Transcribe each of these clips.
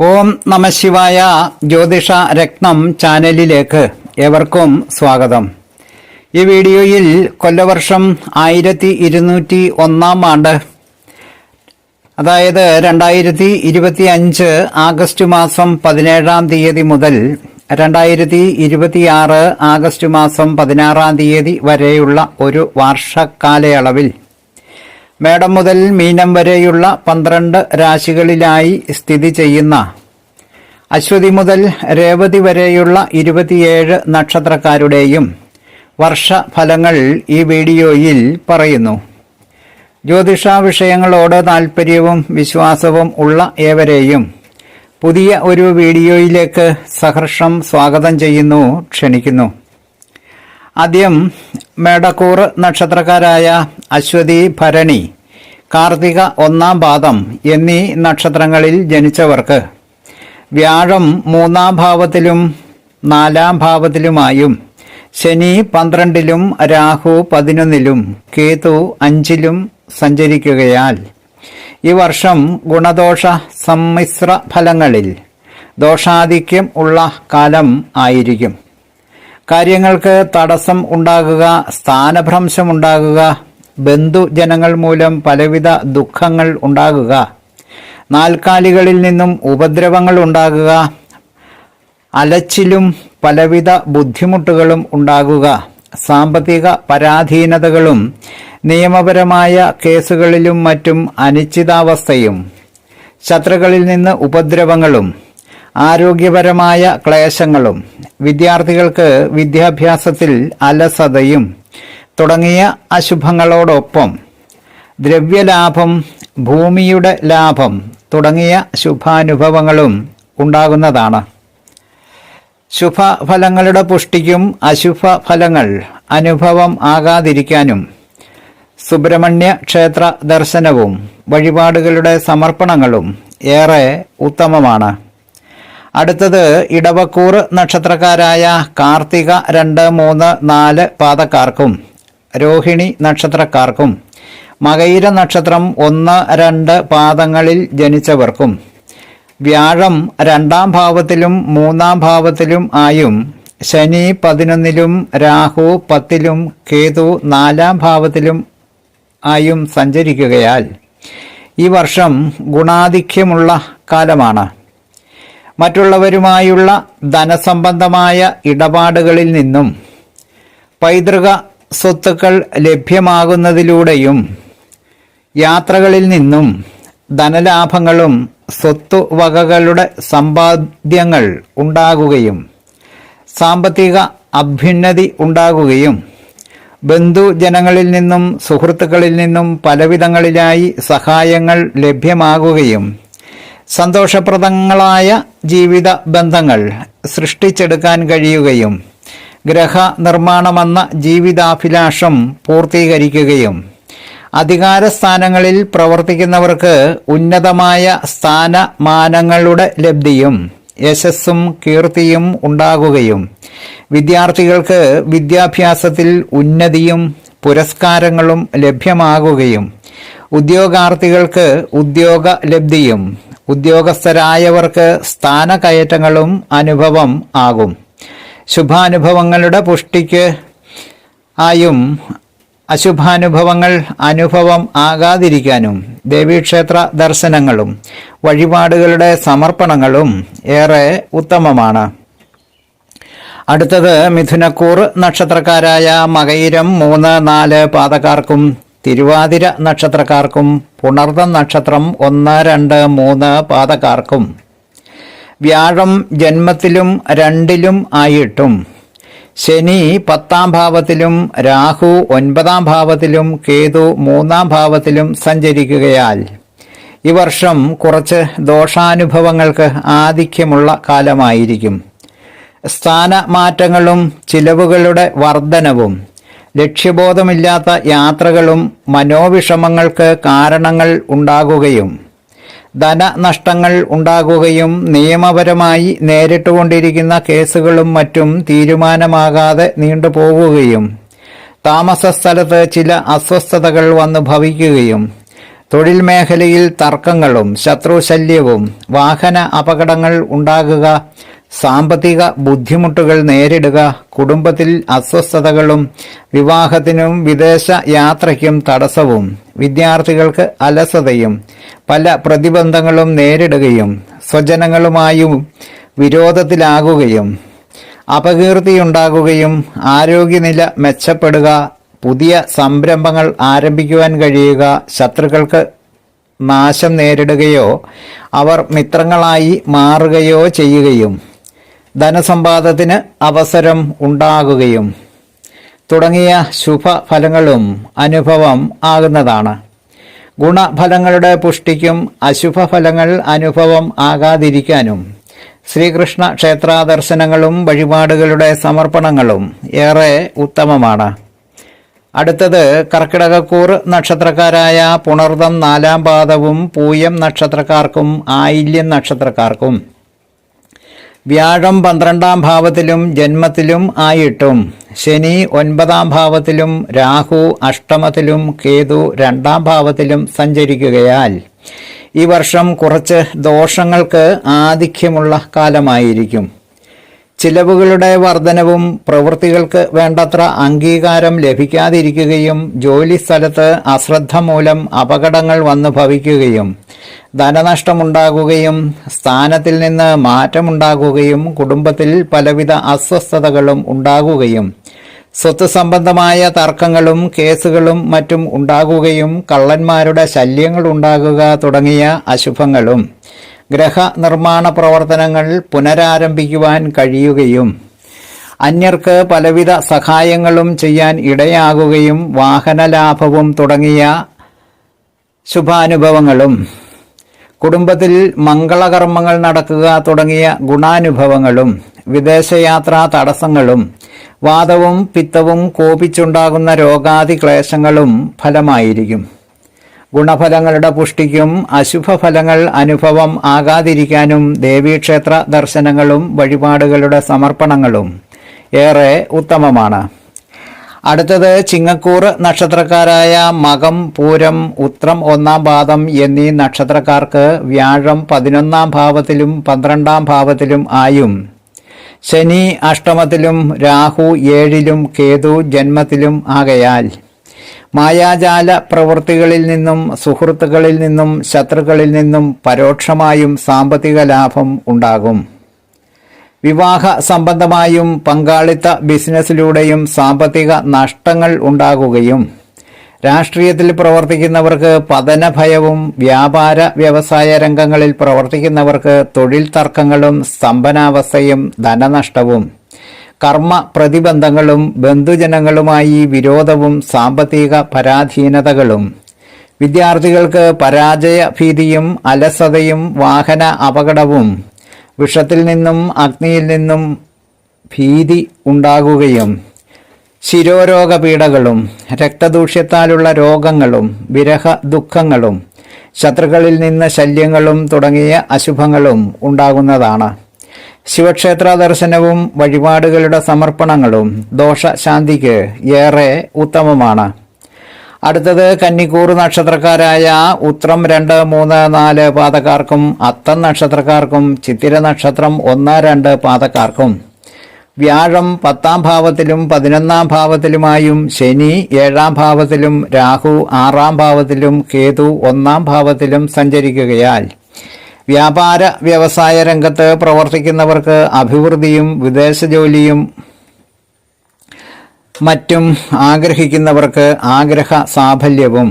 ഓം നമശിവായ ജ്യോതിഷ രക്തം ചാനലിലേക്ക് ഏവർക്കും സ്വാഗതം. ഈ വീഡിയോയിൽ കൊല്ലവർഷം ആയിരത്തി ഇരുന്നൂറ്റി ഒന്നാം ആണ്ട് അതായത് രണ്ടായിരത്തി ഇരുപത്തി അഞ്ച് ആഗസ്റ്റ് മാസം പതിനേഴാം തീയതി മുതൽ രണ്ടായിരത്തി ഇരുപത്തിയാറ് ആഗസ്റ്റ് മാസം പതിനാറാം തീയതി വരെയുള്ള ഒരു വർഷക്കാലയളവിൽ മേടം മുതൽ മീനം വരെയുള്ള പന്ത്രണ്ട് രാശികളിലായി സ്ഥിതി ചെയ്യുന്ന അശ്വതി മുതൽ രേവതി വരെയുള്ള ഇരുപത്തിയേഴ് നക്ഷത്രക്കാരുടെയും വർഷഫലങ്ങൾ ഈ വീഡിയോയിൽ പറയുന്നു. ജ്യോതിഷ വിഷയങ്ങളോട് താൽപ്പര്യവും വിശ്വാസവും ഉള്ള ഏവരെയും പുതിയ ഒരു വീഡിയോയിലേക്ക് സഹർഷം സ്വാഗതം ചെയ്യുന്നു ക്ഷണിക്കുന്നു. ആദ്യം മേടക്കൂർ നക്ഷത്രക്കാരായ അശ്വതി ഭരണി കാർത്തിക ഒന്നാം പാദം എന്നീ നക്ഷത്രങ്ങളിൽ ജനിച്ചവർക്ക് വ്യാഴം മൂന്നാം ഭാവത്തിലും നാലാം ഭാവത്തിലുമായും ശനി പന്ത്രണ്ടിലും രാഹു പതിനൊന്നിലും കേതു അഞ്ചിലും സഞ്ചരിക്കുകയാൽ ഈ വർഷം ഗുണദോഷ സമ്മിശ്ര ഫലങ്ങളിൽ ദോഷാധിക്യം ഉള്ള കാലം ആയിരിക്കും. കാര്യങ്ങൾക്ക് തടസ്സം ഉണ്ടാകുക സ്ഥാനഭ്രംശം ഉണ്ടാകുക ബന്ധുജനങ്ങൾ മൂലം പലവിധ ദുഃഖങ്ങൾ ഉണ്ടാകുക നാൽക്കാലികളിൽ നിന്നും ഉപദ്രവങ്ങൾ ഉണ്ടാകുക അലച്ചിലും പലവിധ ബുദ്ധിമുട്ടുകളും ഉണ്ടാകുക സാമ്പത്തിക പരാധീനതകളും നിയമപരമായ കേസുകളിലും മറ്റും അനിശ്ചിതാവസ്ഥയും ശത്രുക്കളിൽ നിന്ന് ഉപദ്രവങ്ങളും ആരോഗ്യപരമായ ക്ലേശങ്ങളും വിദ്യാർത്ഥികൾക്ക് വിദ്യാഭ്യാസത്തിൽ അലസതയും തുടങ്ങിയ അശുഭങ്ങളോടൊപ്പം ദ്രവ്യലാഭം ഭൂമിയുടെ ലാഭം തുടങ്ങിയ ശുഭാനുഭവങ്ങളും ഉണ്ടാകുന്നതാണ്. ശുഭഫലങ്ങളുടെ പുഷ്ടിക്കും അശുഭ ഫലങ്ങൾ അനുഭവം ആകാതിരിക്കാനും സുബ്രഹ്മണ്യ ക്ഷേത്ര ദർശനവും വഴിപാടുകളുടെ സമർപ്പണങ്ങളും ഏറെ ഉത്തമമാണ്. അടുത്തത് ഇടവക്കൂർ നക്ഷത്രക്കാരായ കാർത്തിക രണ്ട് മൂന്ന് നാല് പാദക്കാർക്കും രോഹിണി നക്ഷത്രക്കാർക്കും മകൈര നക്ഷത്രം ഒന്ന് രണ്ട് പാദങ്ങളിൽ ജനിച്ചവർക്കും വ്യാഴം രണ്ടാം ഭാവത്തിലും മൂന്നാം ഭാവത്തിലും ആയും ശനി പതിനൊന്നിലും രാഹു പത്തിലും കേതു നാലാം ഭാവത്തിലും ആയും സഞ്ചരിക്കുകയാൽ ഈ വർഷം ഗുണാധിക്യമുള്ള കാലമാണ്. മറ്റുള്ളവരുമായുള്ള ധനസംബന്ധമായ ഇടപാടുകളിൽ നിന്നും പൈതൃക സ്വത്തുക്കൾ ലഭ്യമാകുന്നതിലൂടെയും യാത്രകളിൽ നിന്നും ധനലാഭങ്ങളും സ്വത്തുവകകളുടെ സമ്പാദ്യങ്ങൾ ഉണ്ടാകുകയും സാമ്പത്തിക അഭ്യുന്നതി ഉണ്ടാകുകയും ബന്ധുജനങ്ങളിൽ നിന്നും സുഹൃത്തുക്കളിൽ നിന്നും പലവിധങ്ങളിലായി സഹായങ്ങൾ ലഭ്യമാകുകയും സന്തോഷപ്രദങ്ങളായ ജീവിത ബന്ധങ്ങൾ സൃഷ്ടിച്ചെടുക്കാൻ കഴിയുകയും ഗ്രഹ നിർമ്മാണമെന്ന ജീവിതാഭിലാഷം പൂർത്തീകരിക്കുകയും അധികാര സ്ഥാനങ്ങളിൽ പ്രവർത്തിക്കുന്നവർക്ക് ഉന്നതമായ സ്ഥാനമാനങ്ങളുടെ ലബ്ധിയും യശസ്സും കീർത്തിയും ഉണ്ടാകുകയും വിദ്യാർത്ഥികൾക്ക് വിദ്യാഭ്യാസത്തിൽ ഉന്നതിയും പുരസ്കാരങ്ങളും ലഭ്യമാകുകയും ഉദ്യോഗാർത്ഥികൾക്ക് ഉദ്യോഗ ലബ്ധിയും ഉദ്യോഗസ്ഥരായവർക്ക് സ്ഥാനകയറ്റങ്ങളും അനുഭവം ആകും. ശുഭാനുഭവങ്ങളുടെ പുഷ്ടിക്ക് ആയും അശുഭാനുഭവങ്ങൾ അനുഭവം ആകാതിരിക്കാനും ദേവീക്ഷേത്ര ദർശനങ്ങളും വഴിപാടുകളുടെ സമർപ്പണങ്ങളും ഏറെ ഉത്തമമാണ്. അടുത്തത് മിഥുനക്കൂർ നക്ഷത്രക്കാരായ മകയിരം മൂന്ന് നാല് പാദക്കാർക്കും തിരുവാതിര നക്ഷത്രക്കാർക്കും പുണർദം നക്ഷത്രം ഒന്ന് രണ്ട് മൂന്ന് പാതക്കാർക്കും വ്യാഴം ജന്മത്തിലും രണ്ടിലും ആയിട്ടും. ശനി പത്താം ഭാവത്തിലും രാഹു ഒൻപതാം ഭാവത്തിലും കേതു മൂന്നാം ഭാവത്തിലും സഞ്ചരിക്കുകയാൽ ഈ വർഷം കുറച്ച് ദോഷാനുഭവങ്ങൾക്ക് ആധിക്യമുള്ള കാലമായിരിക്കും. സ്ഥാനമാറ്റങ്ങളും ചിലവുകളുടെ വർധനവും ലക്ഷ്യബോധമില്ലാത്ത യാത്രകളും മനോവിഷമങ്ങൾക്ക് കാരണങ്ങൾ ഉണ്ടാകുകയും ധനനഷ്ടങ്ങൾ ഉണ്ടാകുകയും നിയമപരമായി നേരിട്ടുകൊണ്ടിരിക്കുന്ന കേസുകളും മറ്റും തീരുമാനമാകാതെ നീണ്ടുപോകുകയും താമസ സ്ഥലത്ത് ചില അസ്വസ്ഥതകൾ വന്നു ഭവിക്കുകയും തൊഴിൽ മേഖലയിൽ തർക്കങ്ങളും ശത്രുശല്യവും വാഹന അപകടങ്ങൾ ഉണ്ടാകുക സാമ്പത്തിക ബുദ്ധിമുട്ടുകൾ നേരിടുക കുടുംബത്തിൽ അസ്വസ്ഥതകളും വിവാഹത്തിനും വിദേശ യാത്രയ്ക്കും തടസ്സവും വിദ്യാർത്ഥികൾക്ക് അലസതയും പല പ്രതിബന്ധങ്ങളും നേരിടുകയും സ്വജനങ്ങളുമായും വിരോധത്തിലാകുകയും അപകീർത്തിയുണ്ടാകുകയും ആരോഗ്യനില മെച്ചപ്പെടുക പുതിയ സംരംഭങ്ങൾ ആരംഭിക്കുവാൻ കഴിയുക ശത്രുക്കൾക്ക് നാശം നേരിടുകയോ അവർ മിത്രങ്ങളായി മാറുകയോ ചെയ്യുകയും ധനസമ്പാദത്തിന് അവസരം ഉണ്ടാകുകയും തുടങ്ങിയ ശുഭഫലങ്ങളും അനുഭവം ആകുന്നതാണ്. ഗുണഫലങ്ങളുടെ പുഷ്ടിക്കും അശുഭഫലങ്ങൾ അനുഭവം ആകാതിരിക്കാനും ശ്രീകൃഷ്ണ ക്ഷേത്രാദർശനങ്ങളും വഴിപാടുകളുടെ സമർപ്പണങ്ങളും ഏറെ ഉത്തമമാണ്. അടുത്തത് കർക്കിടകക്കൂർ നക്ഷത്രക്കാരായ പുണർദം നാലാം പാദവും പൂയം നക്ഷത്രക്കാർക്കും ആയില്യം നക്ഷത്രക്കാർക്കും. വ്യാഴം പന്ത്രണ്ടാം ഭാവത്തിലും ജന്മത്തിലും ആയിട്ടും ശനി ഒൻപതാം ഭാവത്തിലും രാഹു അഷ്ടമത്തിലും കേതു രണ്ടാം ഭാവത്തിലും സഞ്ചരിക്കുകയാൽ ഈ വർഷം കുറച്ച് ദോഷങ്ങൾക്ക് ആധിക്യമുള്ള കാലമായിരിക്കും. ചിലവുകളുടെ വർധനവും പ്രവൃത്തികൾക്ക് വേണ്ടത്ര അംഗീകാരം ലഭിക്കാതിരിക്കുകയും ജോലിസ്ഥലത്ത് അശ്രദ്ധ മൂലം അപകടങ്ങൾ വന്നു ഭവിക്കുകയും ധനനഷ്ടമുണ്ടാകുകയും സ്ഥാനത്തിൽ നിന്ന് മാറ്റമുണ്ടാകുകയും കുടുംബത്തിൽ പലവിധ അസ്വസ്ഥതകളും ഉണ്ടാകുകയും സ്വത്ത് സംബന്ധമായ തർക്കങ്ങളും കേസുകളും മറ്റും ഉണ്ടാകുകയും കള്ളന്മാരുടെ ശല്യങ്ങൾ ഉണ്ടാകുക തുടങ്ങിയ അശുഭങ്ങളും. ഗ്രഹ നിർമ്മാണ പ്രവർത്തനങ്ങൾ പുനരാരംഭിക്കുവാൻ കഴിയുകയും അന്യർക്ക് പലവിധ സഹായങ്ങളും ചെയ്യാൻ ഇടയാകുകയും വാഹനലാഭവും തുടങ്ങിയ ശുഭാനുഭവങ്ങളും കുടുംബത്തിൽ മംഗളകർമ്മങ്ങൾ നടക്കുക തുടങ്ങിയ ഗുണാനുഭവങ്ങളും വിദേശയാത്രാ തടസ്സങ്ങളും വാദവും പിത്തവും കോപിച്ചുണ്ടാകുന്ന രോഗാദി ക്ലേശങ്ങളും ഫലമായിരിക്കും. ഗുണഫലങ്ങളുടെ പുഷ്ടിക്കും അശുഭഫലങ്ങൾ അനുഭവം ആകാതിരിക്കാനും ദേവീക്ഷേത്ര ദർശനങ്ങളും വഴിപാടുകളുടെ സമർപ്പണങ്ങളും ഏറെ ഉത്തമമാണ്. അടുത്തത് ചിങ്ങക്കൂർ നക്ഷത്രക്കാരായ മകം പൂരം ഉത്രം ഒന്നാം പാദം എന്നീ നക്ഷത്രക്കാർക്ക് വ്യാഴം പതിനൊന്നാം ഭാവത്തിലും പന്ത്രണ്ടാം ഭാവത്തിലും ആയും. ശനി അഷ്ടമത്തിലും രാഹു ഏഴിലും കേതു ജന്മത്തിലും ആകയാൽ മായാജാല പ്രവൃത്തികളിൽ നിന്നും സുഹൃത്തുക്കളിൽ നിന്നും ശത്രുക്കളിൽ നിന്നും പരോക്ഷമായും സാമ്പത്തിക ലാഭം ഉണ്ടാകും. വിവാഹ സംബന്ധമായും പങ്കാളിത്ത ബിസിനസ്സിലൂടെയും സാമ്പത്തിക നഷ്ടങ്ങൾ ഉണ്ടാകുകയും രാഷ്ട്രീയത്തിൽ പ്രവർത്തിക്കുന്നവർക്ക് പതനഭയവും വ്യാപാര വ്യവസായ രംഗങ്ങളിൽ പ്രവർത്തിക്കുന്നവർക്ക് തൊഴിൽ തർക്കങ്ങളും സ്തംഭനാവസ്ഥയും ധനനഷ്ടവും. കർമ്മ പ്രതിബന്ധങ്ങളും ബന്ധുജനങ്ങളുമായി വിരോധവും സാമ്പത്തിക പരാധീനതകളും. വിദ്യാർത്ഥികൾക്ക് പരാജയ ഭീതിയും അലസതയും വാഹന അപകടവും. വിഷത്തിൽ നിന്നും അഗ്നിയിൽ നിന്നും ഭീതി ഉണ്ടാകുകയും ശിരോരോഗ പീഡകളും രക്തദൂഷ്യത്താലുള്ള രോഗങ്ങളും വിരഹ ദുഃഖങ്ങളും ശത്രുക്കളിൽ നിന്ന് ശല്യങ്ങളും തുടങ്ങിയ അശുഭങ്ങളും ഉണ്ടാകുന്നതാണ്. ശിവക്ഷേത്ര ദർശനവും വഴിപാടുകളുടെ സമർപ്പണങ്ങളും ദോഷശാന്തിക്ക് ഏറെ ഉത്തമമാണ്. അടുത്തത് കന്നിക്കൂർ നക്ഷത്രക്കാരായ ഉത്രം രണ്ട് മൂന്ന് നാല് പാതക്കാർക്കും അത്തം നക്ഷത്രക്കാർക്കും ചിത്തിര നക്ഷത്രം ഒന്ന് രണ്ട് പാതക്കാർക്കും. വ്യാഴം പത്താം ഭാവത്തിലും പതിനൊന്നാം ഭാവത്തിലുമായും ശനി ഏഴാം ഭാവത്തിലും രാഹു ആറാം ഭാവത്തിലും കേതു ഒന്നാം ഭാവത്തിലും സഞ്ചരിക്കുകയാൽ വ്യാപാര വ്യവസായ രംഗത്ത് പ്രവർത്തിക്കുന്നവർക്ക് അഭിവൃദ്ധിയും വിദേശ ജോലിയും മറ്റും ആഗ്രഹിക്കുന്നവർക്ക് ആഗ്രഹ സാഫല്യവും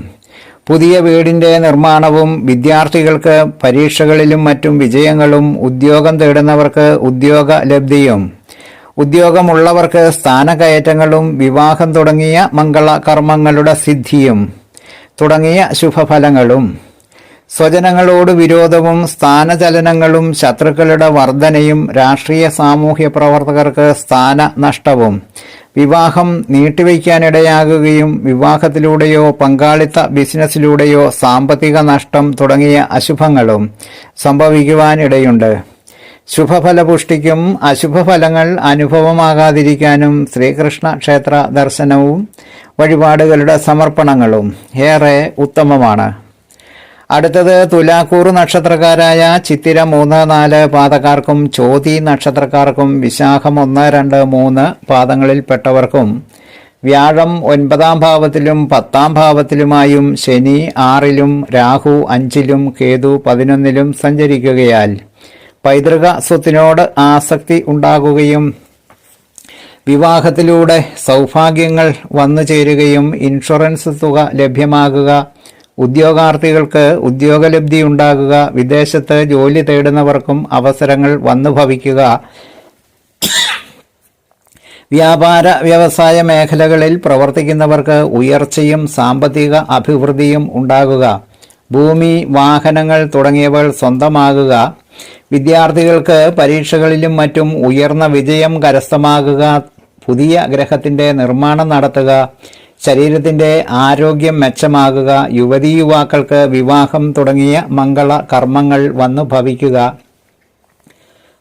പുതിയ വീടിന്റെ നിർമ്മാണവും വിദ്യാർത്ഥികൾക്ക് പരീക്ഷകളിലും മറ്റും വിജയങ്ങളും ഉദ്യോഗം തേടുന്നവർക്ക് ഉദ്യോഗ ലബ്ധിയും ഉദ്യോഗമുള്ളവർക്ക് സ്ഥാനകയറ്റങ്ങളും വിവാഹം തുടങ്ങിയ മംഗള കർമ്മങ്ങളുടെ സിദ്ധിയും തുടങ്ങിയ ശുഭഫലങ്ങളും. സ്വജനങ്ങളോട് വിരോധവും സ്ഥാനചലനങ്ങളും ശത്രുക്കളുടെ വർധനയും രാഷ്ട്രീയ സാമൂഹ്യ പ്രവർത്തകർക്ക് സ്ഥാന നഷ്ടവും വിവാഹം നീട്ടിവയ്ക്കാനിടയാകുകയും വിവാഹത്തിലൂടെയോ പങ്കാളിത്ത ബിസിനസ്സിലൂടെയോ സാമ്പത്തിക നഷ്ടം തുടങ്ങിയ അശുഭങ്ങളും സംഭവിക്കുവാനിടയുണ്ട്. ശുഭഫലപുഷ്ടിക്കും അശുഭഫലങ്ങൾ അനുഭവമാകാതിരിക്കാനും ശ്രീകൃഷ്ണ ക്ഷേത്ര ദർശനവും വഴിപാടുകളുടെ സമർപ്പണങ്ങളും ഏറെ ഉത്തമമാണ്. അടുത്തത് തുലാക്കൂർ നക്ഷത്രക്കാരായ ചിത്തിര മൂന്ന് നാല് പാദക്കാർക്കും ചോതി നക്ഷത്രക്കാർക്കും വിശാഖം ഒന്ന് രണ്ട് മൂന്ന് പാദങ്ങളിൽപ്പെട്ടവർക്കും വ്യാഴം ഒൻപതാം ഭാവത്തിലും പത്താം ഭാവത്തിലുമായും ശനി ആറിലും രാഹു അഞ്ചിലും കേതു പതിനൊന്നിലും സഞ്ചരിക്കുകയാൽ പൈതൃക സ്വത്തിനോട് ആസക്തി ഉണ്ടാകുകയും വിവാഹത്തിലൂടെ സൗഭാഗ്യങ്ങൾ വന്നു ചേരുകയും ഇൻഷുറൻസ് തുക ലഭ്യമാകുക ഉദ്യോഗാർത്ഥികൾക്ക് ഉദ്യോഗലബ്ധി ഉണ്ടാകുക വിദേശത്ത് ജോലി തേടുന്നവർക്കും അവസരങ്ങൾ വന്നു ഭവിക്കുക. വ്യാപാര വ്യവസായ മേഖലകളിൽ പ്രവർത്തിക്കുന്നവർക്ക് ഉയർച്ചയും സാമ്പത്തിക അഭിവൃദ്ധിയും ഉണ്ടാകുക. ഭൂമി വാഹനങ്ങൾ തുടങ്ങിയവ സ്വന്തമാകുക. വിദ്യാർത്ഥികൾക്ക് പരീക്ഷകളിലും മറ്റും ഉയർന്ന വിജയം കരസ്ഥമാകുക. പുതിയ ഗ്രഹത്തിന്റെ നിർമ്മാണം നടത്തുക. ശരീരത്തിന്റെ ആരോഗ്യം മെച്ചമാകുക യുവതീ യുവാക്കൾക്ക് വിവാഹം തുടങ്ങിയ മംഗള കർമ്മങ്ങൾ വന്നു ഭവിക്കുക.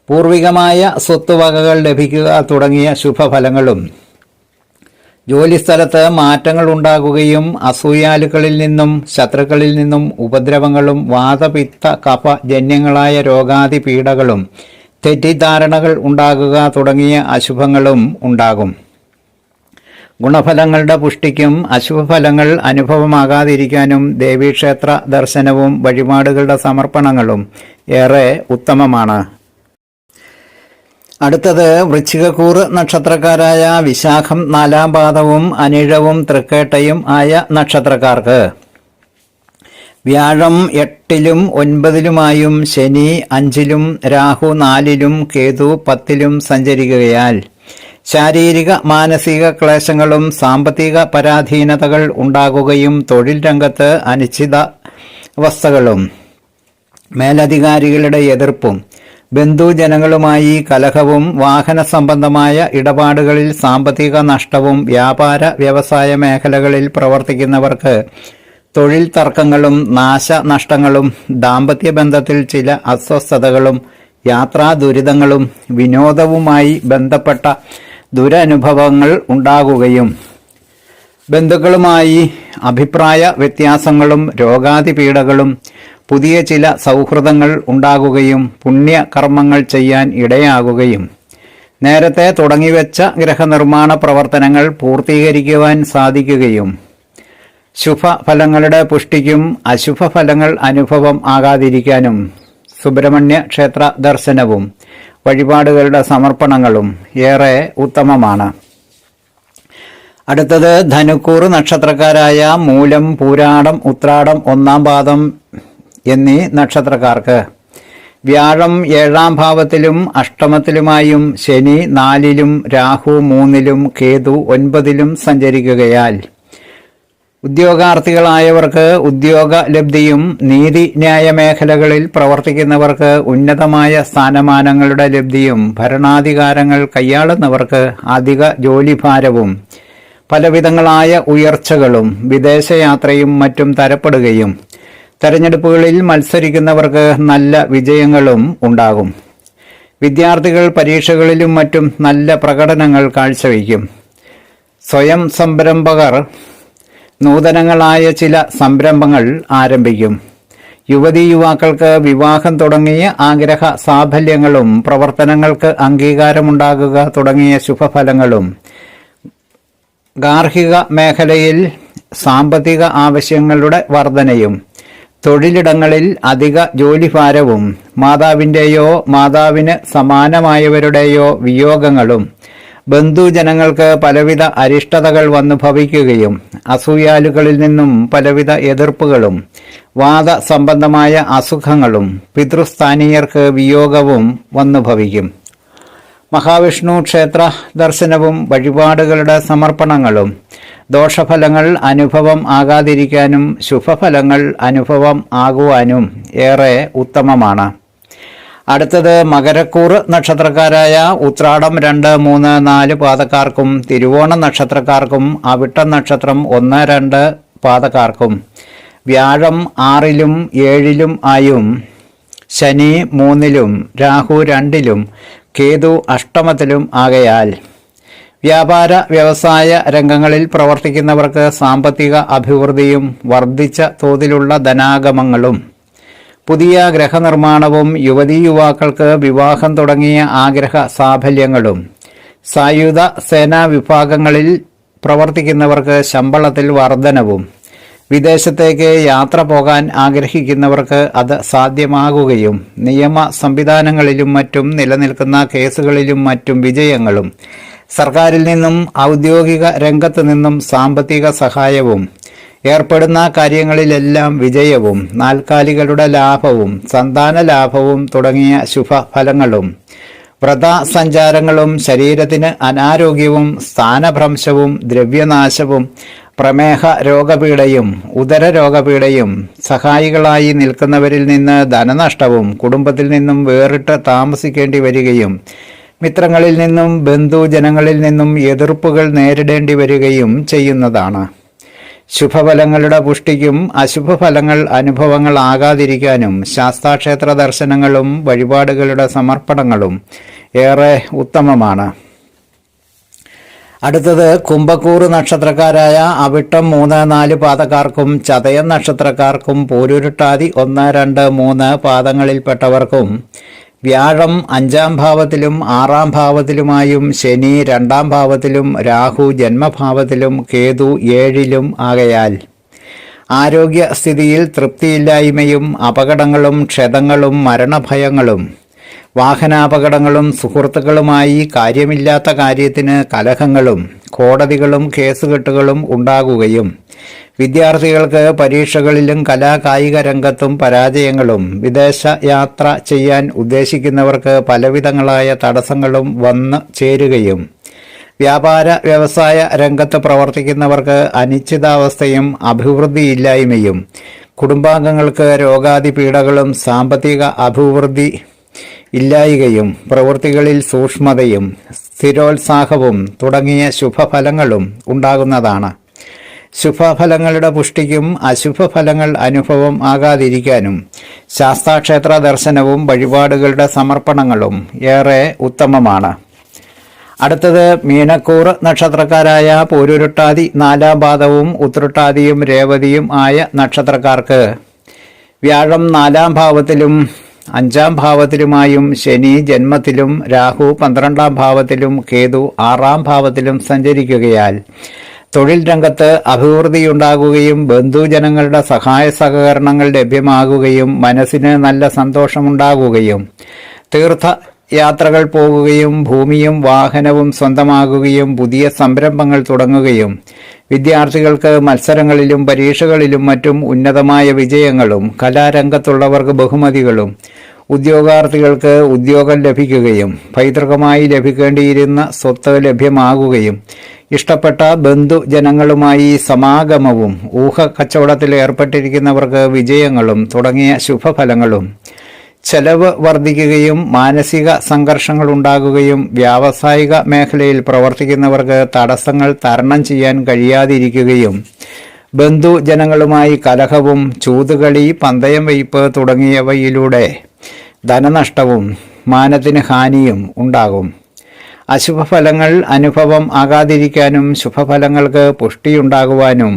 പൂർവികമായ സ്വത്തുവകകൾ ലഭിക്കുക തുടങ്ങിയ ശുഭഫലങ്ങളും. ജോലിസ്ഥലത്ത് മാറ്റങ്ങൾ ഉണ്ടാകുകയും അസൂയാലുക്കളിൽ നിന്നും ശത്രുക്കളിൽ നിന്നും ഉപദ്രവങ്ങളും വാതപിത്ത കഫ ജന്യങ്ങളായ രോഗാതി പീഡകളും തെറ്റിദ്ധാരണകൾ ഉണ്ടാകുക തുടങ്ങിയ അശുഭങ്ങളും ഉണ്ടാകും. ഗുണഫലങ്ങളുടെ പുഷ്ടിക്കും അശുഭഫലങ്ങൾ അനുഭവമാകാതിരിക്കാനും ദേവീക്ഷേത്ര ദർശനവും വഴിപാടുകളുടെ സമർപ്പണങ്ങളും ഏറെ ഉത്തമമാണ്. അടുത്തത് വൃശ്ചികക്കൂർ നക്ഷത്രക്കാരായ വിശാഖം നാലാം പാദവും അനിഴവും തൃക്കേട്ടയും ആയ നക്ഷത്രക്കാർക്ക്. വ്യാഴം എട്ടിലും ഒൻപതിലുമായും ശനി അഞ്ചിലും രാഹു നാലിലും കേതു പത്തിലും സഞ്ചരിക്കുകയാൽ ശാരീരിക മാനസിക ക്ലേശങ്ങളും സാമ്പത്തിക പരാധീനതകൾ ഉണ്ടാകുകയും തൊഴിൽ രംഗത്ത് അനിശ്ചിത അവസ്ഥകളും മേലധികാരികളുടെ എതിർപ്പും ബന്ധുജനങ്ങളുമായി കലഹവും വാഹന സംബന്ധമായ ഇടപാടുകളിൽ സാമ്പത്തിക നഷ്ടവും വ്യാപാര വ്യവസായ മേഖലകളിൽ പ്രവർത്തിക്കുന്നവർക്ക് തൊഴിൽ തർക്കങ്ങളും നാശനഷ്ടങ്ങളും ദാമ്പത്യ ബന്ധത്തിൽ ചില അസ്വസ്ഥതകളും യാത്രാ ദുരിതങ്ങളും വിനോദവുമായി ബന്ധപ്പെട്ട ദുരനുഭവങ്ങൾ ഉണ്ടാകുകയും ബന്ധുക്കളുമായി അഭിപ്രായ വ്യത്യാസങ്ങളും രോഗാതിപീഠകളും പുതിയ ചില സൗഹൃദങ്ങൾ ഉണ്ടാകുകയും പുണ്യകർമ്മങ്ങൾ ചെയ്യാൻ ഇടയാകുകയും നേരത്തെ തുടങ്ങിവെച്ച ഗ്രഹനിർമ്മാണ പ്രവർത്തനങ്ങൾ പൂർത്തീകരിക്കുവാൻ സാധിക്കുകയും ശുഭഫലങ്ങളുടെ പുഷ്ടിക്കും അശുഭഫലങ്ങൾ അനുഭവം ആകാതിരിക്കാനും സുബ്രഹ്മണ്യ ക്ഷേത്ര ദർശനവും വഴിപാടുകളുടെ സമർപ്പണങ്ങളും ഏറെ ഉത്തമമാണ്. അടുത്തത് ധനുക്കൂർ നക്ഷത്രക്കാരായ മൂലം പൂരാടം ഉത്രാടം ഒന്നാം പാദം എന്നീ നക്ഷത്രക്കാർക്ക്. വ്യാഴം ഏഴാം ഭാവത്തിലും അഷ്ടമത്തിലുമായും ശനി നാലിലും രാഹു മൂന്നിലും കേതു ഒൻപതിലും സഞ്ചരിക്കുകയാൽ ഉദ്യോഗാർത്ഥികളായവർക്ക് ഉദ്യോഗ ലബ്ധിയും നീതിന്യായ മേഖലകളിൽ പ്രവർത്തിക്കുന്നവർക്ക് ഉന്നതമായ സ്ഥാനമാനങ്ങളുടെ ലബ്ധിയും ഭരണാധികാരങ്ങൾ കൈയാളുന്നവർക്ക് അധിക ജോലിഭാരവും പലവിധങ്ങളായ ഉയർച്ചകളും വിദേശയാത്രയും മറ്റും തരപ്പെടുകയും തെരഞ്ഞെടുപ്പുകളിൽ മത്സരിക്കുന്നവർക്ക് നല്ല വിജയങ്ങളും ഉണ്ടാകും. വിദ്യാർത്ഥികൾ പരീക്ഷകളിലും മറ്റും നല്ല പ്രകടനങ്ങൾ കാഴ്ചവയ്ക്കും. സ്വയം സംരംഭകർ നൂതനങ്ങളായ ചില സംരംഭങ്ങൾ ആരംഭിക്കും. യുവതി യുവാക്കൾക്ക് വിവാഹം തുടങ്ങിയ ആഗ്രഹ സാഫല്യങ്ങളും പ്രവർത്തനങ്ങൾക്ക് അംഗീകാരമുണ്ടാകുക തുടങ്ങിയ ശുഭഫലങ്ങളും. ഗാർഹിക മേഖലയിൽ സാമ്പത്തിക ആവശ്യങ്ങളുടെ വർധനയും തൊഴിലിടങ്ങളിൽ അധിക ജോലിഭാരവും മാതാവിന്റെയോ മാതാവിന് സമാനമായവരുടെയോ വിയോഗങ്ങളും ബന്ധുജനങ്ങൾക്ക് പലവിധ അരിഷ്ടതകൾ വന്നു ഭവിക്കുകയും അസൂയാലുകളിൽ നിന്നും പലവിധ എതിർപ്പുകളും വാദ സംബന്ധമായ അസുഖങ്ങളും പിതൃസ്ഥാനീയർക്ക് വിയോഗവും വന്നു ഭവിക്കും. മഹാവിഷ്ണു ക്ഷേത്ര ദർശനവും വഴിപാടുകളുടെ സമർപ്പണങ്ങളും ദോഷഫലങ്ങൾ അനുഭവം ആകാതിരിക്കാനും ശുഭഫലങ്ങൾ അനുഭവം ആകുവാനും ഏറെ ഉത്തമമാണ്. അടുത്തത് മകരക്കൂർ നക്ഷത്രക്കാരായ ഉത്രാടം രണ്ട് മൂന്ന് നാല് പാതക്കാർക്കും തിരുവോണ നക്ഷത്രക്കാർക്കും അവിട്ടം നക്ഷത്രം ഒന്ന് രണ്ട് പാതക്കാർക്കും. വ്യാഴം ആറിലും ഏഴിലും ആയും ശനി മൂന്നിലും രാഹു രണ്ടിലും കേതു അഷ്ടമത്തിലും ആകയാൽ. വ്യാപാര വ്യവസായ രംഗങ്ങളിൽ പ്രവർത്തിക്കുന്നവർക്ക് സാമ്പത്തിക അഭിവൃദ്ധിയും വർദ്ധിച്ച തോതിലുള്ള ധനാഗമങ്ങളും പുതിയ ഗ്രഹനിർമ്മാണവും യുവതീ യുവാക്കൾക്ക് വിവാഹം തുടങ്ങിയ ആഗ്രഹ സാഫല്യങ്ങളും. സായുധ സേനാ വിഭാഗങ്ങളിൽ പ്രവർത്തിക്കുന്നവർക്ക് ശമ്പളത്തിൽ വർധനവും. വിദേശത്തേക്ക് യാത്ര പോകാൻ ആഗ്രഹിക്കുന്നവർക്ക് അത് സാധ്യമാകുകയും നിയമ സംവിധാനങ്ങളിലും മറ്റും നിലനിൽക്കുന്ന കേസുകളിലും മറ്റും വിജയങ്ങളും. സർക്കാരിൽ നിന്നും ഔദ്യോഗിക രംഗത്തു നിന്നും സാമ്പത്തിക സഹായവും ഏർപ്പെടുന്ന കാര്യങ്ങളിലെല്ലാം വിജയവും നാൽക്കാലികളുടെ ലാഭവും സന്താന ലാഭവും തുടങ്ങിയ ശുഭഫലങ്ങളും വ്രതസഞ്ചാരങ്ങളും ശരീരത്തിന് അനാരോഗ്യവും സ്ഥാനഭ്രംശവും ദ്രവ്യനാശവും പ്രമേഹ രോഗപീഠയും ഉദര രോഗപീഠയും സഹായികളായി നിൽക്കുന്നവരിൽ നിന്ന് ധനനഷ്ടവും കുടുംബത്തിൽ നിന്നും വേറിട്ട് താമസിക്കേണ്ടി വരികയും മിത്രങ്ങളിൽ നിന്നും ബന്ധുജനങ്ങളിൽ നിന്നും എതിർപ്പുകൾ നേരിടേണ്ടി വരികയും ചെയ്യുന്നതാണ്. ശുഭഫലങ്ങളുടെ പുഷ്ടിക്കും അശുഭഫലങ്ങൾ അനുഭവങ്ങളാകാതിരിക്കാനും ശാസ്താക്ഷേത്ര ദർശനങ്ങളും വഴിപാടുകളുടെ സമർപ്പണങ്ങളും ഏറെ ഉത്തമമാണ്. അടുത്തത് കുംഭക്കൂറ് നക്ഷത്രക്കാരായ അവിട്ടം മൂന്ന് നാല് പാദക്കാർക്കും ചതയം നക്ഷത്രക്കാർക്കും പോരുരുട്ടാതി ഒന്ന് രണ്ട് മൂന്ന് പാദങ്ങളിൽപ്പെട്ടവർക്കും വ്യാഴം അഞ്ചാം ഭാവത്തിലും ആറാം ഭാവത്തിലുമായും ശനി രണ്ടാം ഭാവത്തിലും രാഹു ജന്മഭാവത്തിലും കേതു ഏഴിലും ആകയാൽ. ആരോഗ്യസ്ഥിതിയിൽ തൃപ്തിയില്ലായ്മയും അപകടങ്ങളും ക്ഷതങ്ങളും മരണഭയങ്ങളും. വാഹനാപകടങ്ങളും സുഹൃത്തുക്കളുമായി കാര്യമില്ലാത്ത കാര്യത്തിന് കലഹങ്ങളും കോടതികളും കേസുകെട്ടുകളും ഉണ്ടാകുകയും വിദ്യാർത്ഥികൾക്ക് പരീക്ഷകളിലും കലാകായിക രംഗത്തും പരാജയങ്ങളും വിദേശ യാത്ര ചെയ്യാൻ ഉദ്ദേശിക്കുന്നവർക്ക് പലവിധങ്ങളായ തടസ്സങ്ങളും വന്നു ചേരുകയും വ്യാപാര വ്യവസായ രംഗത്ത് പ്രവർത്തിക്കുന്നവർക്ക് അനിശ്ചിതാവസ്ഥയും അഭിവൃദ്ധിയില്ലായ്മയും കുടുംബാംഗങ്ങൾക്ക് രോഗാതി പീഡകളും സാമ്പത്തിക അഭിവൃദ്ധി ഇല്ലായികയും പ്രവൃത്തികളിൽ സൂക്ഷ്മതയും സ്ഥിരോത്സാഹവും തുടങ്ങിയ ശുഭഫലങ്ങളും ഉണ്ടാകുന്നതാണ്. ശുഭഫലങ്ങളുടെ പുഷ്ടിക്കും അശുഭഫലങ്ങൾ അനുഭവം ആകാതിരിക്കാനും ശാസ്താക്ഷേത്ര ദർശനവും വഴിപാടുകളുടെ സമർപ്പണങ്ങളും ഏറെ ഉത്തമമാണ്. അടുത്തത് മീനക്കൂർ നക്ഷത്രക്കാരായ പൂരുരുട്ടാതി നാലാം പാദവും ഉത്രട്ടാതിയും രേവതിയും ആയ നക്ഷത്രക്കാർക്ക് വ്യാഴം നാലാം ഭാവത്തിലും അഞ്ചാം ഭാവത്തിലുമായും ശനി ജന്മത്തിലും രാഹു പന്ത്രണ്ടാം ഭാവത്തിലും കേതു ആറാം ഭാവത്തിലും സഞ്ചരിക്കുകയാൽ തൊഴിൽ രംഗത്ത് അഭിവൃദ്ധിയുണ്ടാകുകയും ബന്ധുജനങ്ങളുടെ സഹായ സഹകരണങ്ങൾ ലഭ്യമാകുകയും മനസ്സിന് നല്ല സന്തോഷമുണ്ടാകുകയും തീർത്ഥ യാത്രകൾ പോകുകയും ഭൂമിയും വാഹനവും സ്വന്തമാകുകയും പുതിയ സംരംഭങ്ങൾ തുടങ്ങുകയും വിദ്യാർത്ഥികൾക്ക് മത്സരങ്ങളിലും പരീക്ഷകളിലും മറ്റും ഉന്നതമായ വിജയങ്ങളും കലാരംഗത്തുള്ളവർക്ക് ബഹുമതികളും ഉദ്യോഗാർത്ഥികൾക്ക് ഉദ്യോഗം ലഭിക്കുകയും പൈതൃകമായി ലഭിക്കേണ്ടിയിരുന്ന സ്വത്ത് ലഭ്യമാകുകയും ഇഷ്ടപ്പെട്ട ബന്ധുജനങ്ങളുമായി സമാഗമവും ഊഹ കച്ചവടത്തിൽ ഏർപ്പെട്ടിരിക്കുന്നവർക്ക് വിജയങ്ങളും തുടങ്ങിയ ശുഭഫലങ്ങളും. ചെലവ് വർദ്ധിക്കുകയും മാനസിക സംഘർഷങ്ങൾ ഉണ്ടാകുകയും വ്യാവസായിക മേഖലയിൽ പ്രവർത്തിക്കുന്നവർക്ക് തടസ്സങ്ങൾ തരണം ചെയ്യാൻ കഴിയാതിരിക്കുകയും ബന്ധുജനങ്ങളുമായി കലഹവും ചൂതുകളി പന്തയം വയ്പ് തുടങ്ങിയവയിലൂടെ ധനനഷ്ടവും മാനത്തിന് ഹാനിയും ഉണ്ടാകും. അശുഭഫലങ്ങൾ അനുഭവം ആകാതിരിക്കാനും ശുഭഫലങ്ങൾക്ക് പുഷ്ടിയുണ്ടാകുവാനും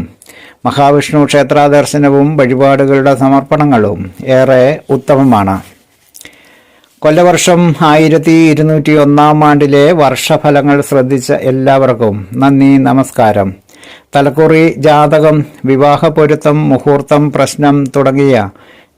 മഹാവിഷ്ണു ക്ഷേത്രാദർശനവും വഴിപാടുകളുടെ സമർപ്പണങ്ങളും ഏറെ ഉത്തമമാണ്. കൊല്ലവർഷം ആയിരത്തി ഇരുന്നൂറ്റി ഒന്നാം ആണ്ടിലെ വർഷഫലങ്ങൾ ശ്രദ്ധിച്ച എല്ലാവർക്കും നന്ദി നമസ്കാരം. തലക്കുറി ജാതകം വിവാഹ പൊരുത്തം മുഹൂർത്തം പ്രശ്നം തുടങ്ങിയ